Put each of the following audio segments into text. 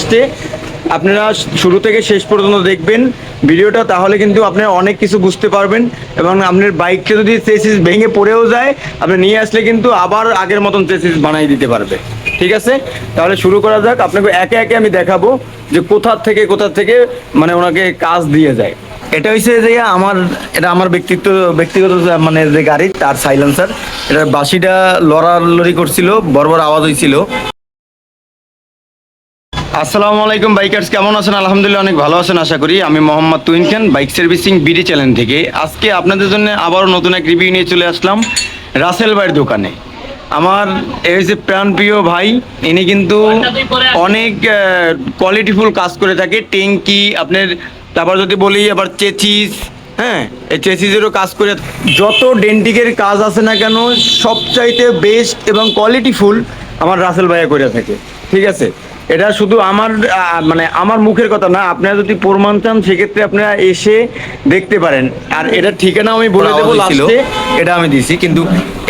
লাস্টে আপনারা শুরু থেকে শেষ পর্যন্ত দেখবেন ভিডিওটা, তাহলে কিন্তু আপনারা অনেক কিছু বুঝতে পারবেন এবং আপনার বাইকটা যদি চেসিস ভেঙে পড়েও যায়, আপনি নিয়ে আসলে কিন্তু আবার আগের মতন চেসিস বানাই দিতে পারবে। ঠিক আছে? তাহলে শুরু করা যাক। আপনাকে একে একে আমি দেখাবো যে কোথা থেকে কোথা থেকে মানে ওনাকে কাজ দিয়ে যায়। এটা হচ্ছে যে আমার, এটা আমার ব্যক্তিত্ব, ব্যক্তিগত মানে যে গাড়ি, তার সাইলেন্সার এটা বাসিটা লড়ালড়ি করছিল, বড় আওয়াজ হয়েছিল আসসালামু আলাইকুম, বাইকার্স, কেমন আছেন? আলহামদুলিল্লাহ অনেক ভালো আছেন, আশা করি। আমি Mohammad Tuhin Khan, bike servicing BD channel থেকে। আজকে আপনাদের জন্য আবারও নতুন এক রিভিউ নিয়ে চলে আসলাম রাসেল ভাইয়ের দোকানে। আমার এই হচ্ছে প্রাণপ্রিয় ভাই, ইনি কিন্তু অনেক কোয়ালিটিফুল কাজ করে থাকে ট্যাঙ্কি আপনার, তারপর যদি বলি আবার চেচিস হ্যাঁ এই চেসিসেরও কাজ করে যত ডেন্টিকের কাজ আছে না কেন, সবচাইতে বেস্ট এবং কোয়ালিটিফুল আমার রাসেল ভাইয়া করে থাকে। ঠিক আছে? এটা শুধু আমার মানে আমার মুখের কথা না আপনারা যদি প্রমাণ চান সেক্ষেত্রে আপনারা এসে দেখতে পারেন। আর এটা ঠিকানা আমি বলে দেবো লাস্টে এটা আমি দিছি কিন্তু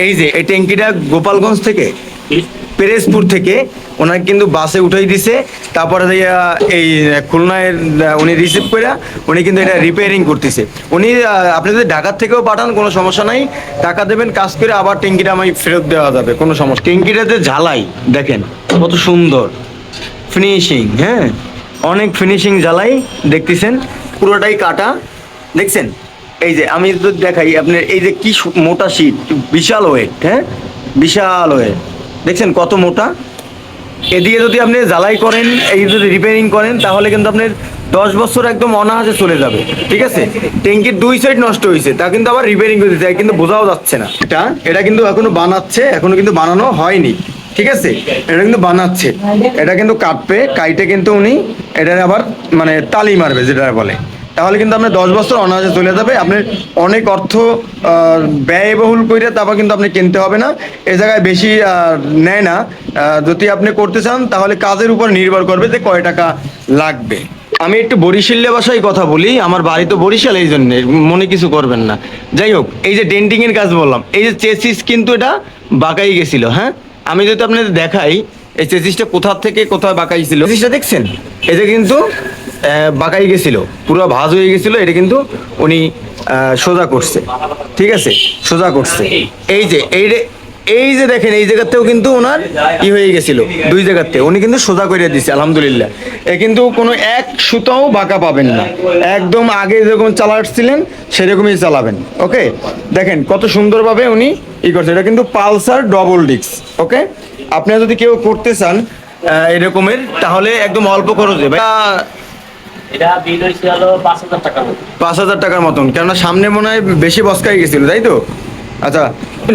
এই যে এই ট্যাঙ্কিটা গোপালগঞ্জ থেকে পেরেসপুর থেকে ওনাকে কিন্তু বাসে উঠাই দিছে তারপরে এই খুলনায় উনি রিসিভ করে উনি কিন্তু এটা রিপেয়ারিং করতেছে। উনি আপনি যদি ঢাকার থেকেও পাঠান কোনো সমস্যা নাই। টাকা দেবেন কাজ করে আবার ট্যাঙ্কিটা আমি ফেরত দেওয়া যাবে কোনো সমস্যা ট্যাঙ্কিটাতে ঝালাই দেখেন কত সুন্দর। ফিনিশিং হ্যাঁ? অনেক ফিনিশিং জ্বালাই দেখতেছেন, পুরোটাই কাটা। দেখছেন? এই যে, আমি তো দেখাই আপনার, এই যে কি মোটা শীট বিশাল ওয়েট হ্যাঁ? বিশাল ওয়েট দেখছেন কত মোটা? এদিকে যদি আপনি জ্বালাই করেন, এই যদি রিপেয়ারিং করেন, তাহলে কিন্তু আপনার দশ বছর একদম অনাহাসে চলে যাবে। ঠিক আছে? ট্যাঙ্কির দুই সাইড নষ্ট হয়েছে, তা কিন্তু আবার রিপেয়ারিং করতে চাই কিন্তু বোঝাও যাচ্ছে না। এটা এটা কিন্তু এখনও বানাচ্ছে, এখনও কিন্তু বানানো হয়নি। ঠিক আছে? এটা কিন্তু বানাচ্ছে। এটা কিন্তু কাটবে কাইটে কিন্তু উনি এটা আবার মানে তালি মারবে যেটা বলে। তাহলে কিন্তু আপনার দশ বছর অনায়াসে চলে যাবে। আপনি অনেক অর্থ ব্যয়বহুল করে তারপর কিন্তু আপনি কিনতে হবে না। এ জায়গায় বেশি নেয় না। যদি আপনি করতে চান, তাহলে কাজের উপর নির্ভর করবে যে কয় টাকা লাগবে। আমি একটু বরিশাল্য ভাষায় কথা বলি। আমার বাড়ি তো বরিশাল, এই জন্য মনে কিছু করবেন না। যাই হোক, এই যে ডেন্টিং এর কাজ বললাম। এই যে চেসিস কিন্তু এটা বাঁকাই গেছিল হ্যাঁ? আমি যদি আপনাদের দেখাই এই চেসিসটা কোথা থেকে কোথায় বাঁকাই ছিল? চেসিসটা দেখছেন? এটা কিন্তু বাঁকাই গেছিল পুরো ভাজ হয়ে গেছিল এটা কিন্তু উনি সোজা করছে। ঠিক আছে? সোজা করছে। এই যে এই এই যে দেখেন এই জায়গাতেও কিন্তু ওনার ই হয়ে গেছিল। দুই জায়গাতে। উনি কিন্তু সোজা করে দিছে আলহামদুলিল্লাহ। এ কিন্তু কোনো এক সুতাও বাঁকা পাবেন না। একদম আগে যেরকম চালাচ্ছিলেন সেরকমই চালাবেন ওকে? দেখেন কত সুন্দরভাবে উনি ই করছে। এটা কিন্তু পালসার ডবল ডিস্ক ওকে? আপনারা যদি কেউ করতে চান এরকমের তাহলে একদম অল্প খরচে। ভাই পাঁচ হাজার টাকার মতন। কেননা সামনে মনে হয় বেশি বসকাই গেছিল তাই তো? আচ্ছা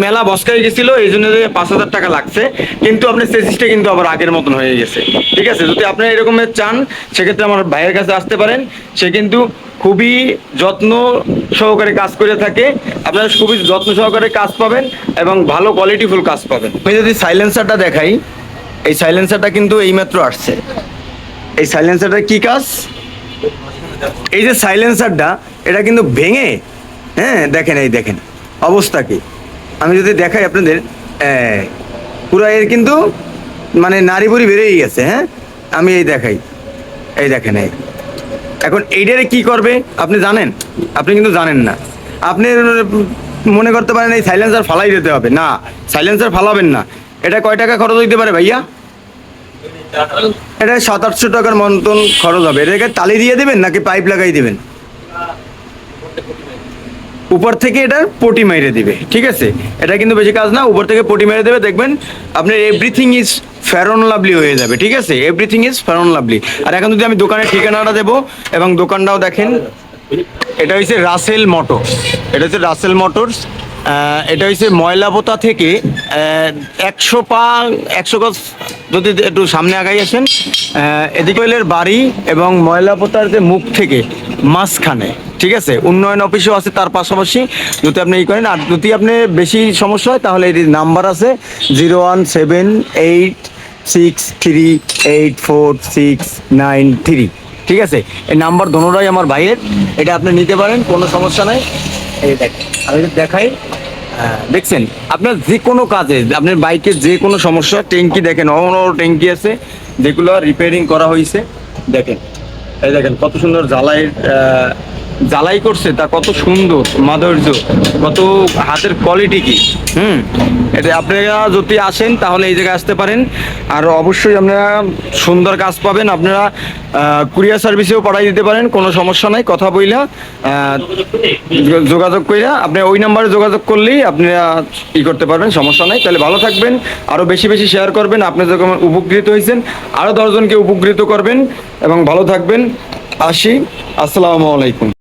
মেলা বসকাই গেছিল, এই জন্য পাঁচ হাজার টাকা লাগছে, কিন্তু আপনার সেসিসটা কিন্তু আবার আগের মতন হয়ে গেছে। ঠিক আছে? যদি আপনি এরকমের চান, সেক্ষেত্রে আমার ভাইয়ের কাছে আসতে পারেন। সে কিন্তু খুবই যত্ন সহকারে কাজ করে থাকে। আপনারা খুবই যত্ন সহকারে কাজ পাবেন এবং ভালো কোয়ালিটিফুল কাজ পাবেন। আমি যদি সাইলেন্সারটা দেখাই, এই সাইলেন্সারটা কিন্তু এইমাত্র আসছে। এই সাইলেন্সারটা কি কাজ? এই যে সাইলেন্সারটা এটা কিন্তু ভেঙে হ্যাঁ দেখেন, এই দেখেন। অবস্থা কি আমি যদি দেখাই আপনাদের পুরো এর কিন্তু মানে নারী বুড়ি বেড়েই গেছে হ্যাঁ? আমি এই দেখাই। এই দেখেন এই। এখন এইটারে কি করবে? আপনি জানেন? আপনি কিন্তু জানেন না। আপনি মনে করতে পারেন এই সাইলেন্সার ফালাই দিতে হবে। না সাইলেন্সার ফালাবেন না। এটা কয় টাকা খরচ হইতে পারে ভাইয়া? এটা সাত আটশো টাকার মতন খরচ হবে। এটাকে তালি দিয়ে দেবেন নাকি পাইপ লাগাই দেবেন? উপর থেকে এটা পটি মেরে দিবে ঠিক আছে? এটা কিন্তু বেশি কাজ না উপর থেকে পটি মেরে দেবে দেখবেন আপনার এভরিথিং ইজ ফেরন লাভলি হয়ে যাবে ঠিক আছে? Everything is fair and lovely আর এখন যদি আমি দোকানের ঠিকানাটা দেবো এবং দোকানটাও দেখেন এটা হচ্ছে রাসেল মোটরস এটা হচ্ছে রাসেল মোটরস এটা হচ্ছে ময়লাপোতা থেকে একশো পা একশো গজ যদি একটু সামনে আগাই আসেন আহ, এদিকে হইলের বাড়ি এবং ময়লাপোতার যে মুখ থেকে মাঝখানে ঠিক আছে? উন্নয়ন অফিসও আছে তার পাশাপাশি। যদি আপনি ই করেন আর যদি আপনি বেশি সমস্যা হয় তাহলে এর নাম্বার আছে zero one seven eight six three eight four six nine three. ঠিক আছে? এই নাম্বার দোনোটাই আমার ভাইয়ের। এটা আপনি নিতে পারেন কোনো সমস্যা নাই। এই দেখ আমি দেখাই দেখছেন? আপনার যে কোনো কাজে আপনার বাইকের যে কোনো সমস্যা ট্যাঙ্কি দেখেন অন্য ট্যাঙ্কি আছে যেগুলো রিপেয়ারিং করা হয়েছে দেখেন এই দেখেন কত সুন্দর জ্বালাই আহ, জ্বালাই করছে, তা কত সুন্দর মাধুর্য, কত হাতের কোয়ালিটি কি? হুম? এটা আপনারা যদি আসেন, তাহলে এই জায়গায় আসতে পারেন। আর অবশ্যই আপনারা সুন্দর কাজ পাবেন, আপনারা কুরিয়ার সার্ভিসেও পাঠাই দিতে পারেন, কোনো সমস্যা নাই, কথা বইলা যোগাযোগ করে আপনি ওই নাম্বারে যোগাযোগ করলেই আপনারা ই করতে পারবেন, সমস্যা নাই। তাহলে ভালো থাকবেন আরও বেশি বেশি শেয়ার করবেন, আপনি যখন উপকৃত হয়েছেন আরও দশজনকে উপকৃত করবেন, এবং ভালো থাকবেন। আসি, আসসালামু আলাইকুম।